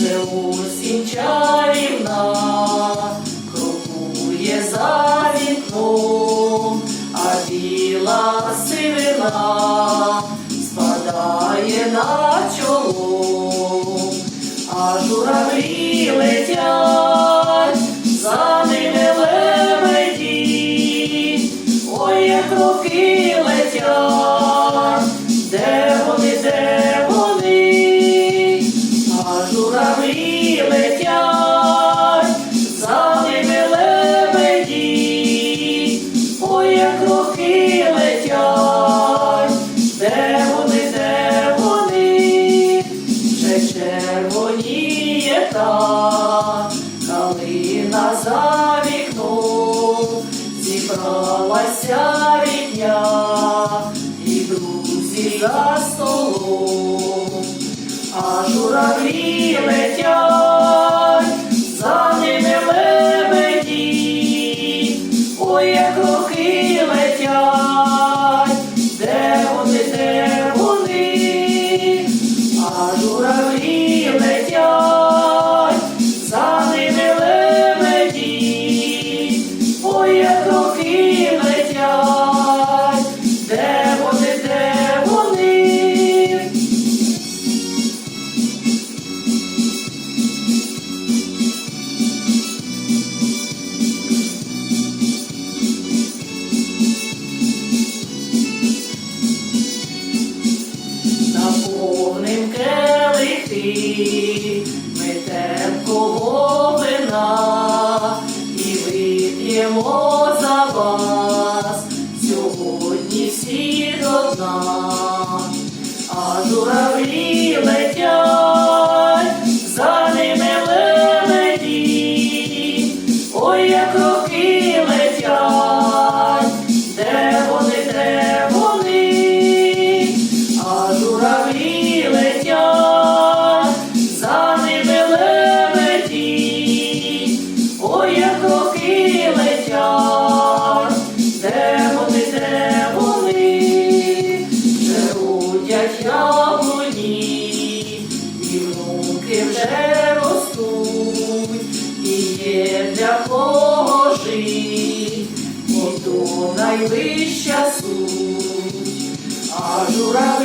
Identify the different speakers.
Speaker 1: вже осінь чарівна, крокує за вікном, а біла сивина спадає на чоло, а журавлі летять, за ними лебеді, ой, як роки летять, червоніє та калина за вікном, зібралася рідня і друзі за столом, а журавлі летять, за ними лебеді, ой, як роки летять, наповним келихи, ми кого вина і вип'ємо за вас. Сьогодні всі до дна, а журавлі яблуні, і внуки вже ростуть, і є для кого жить, і то найвища суть, а журавлі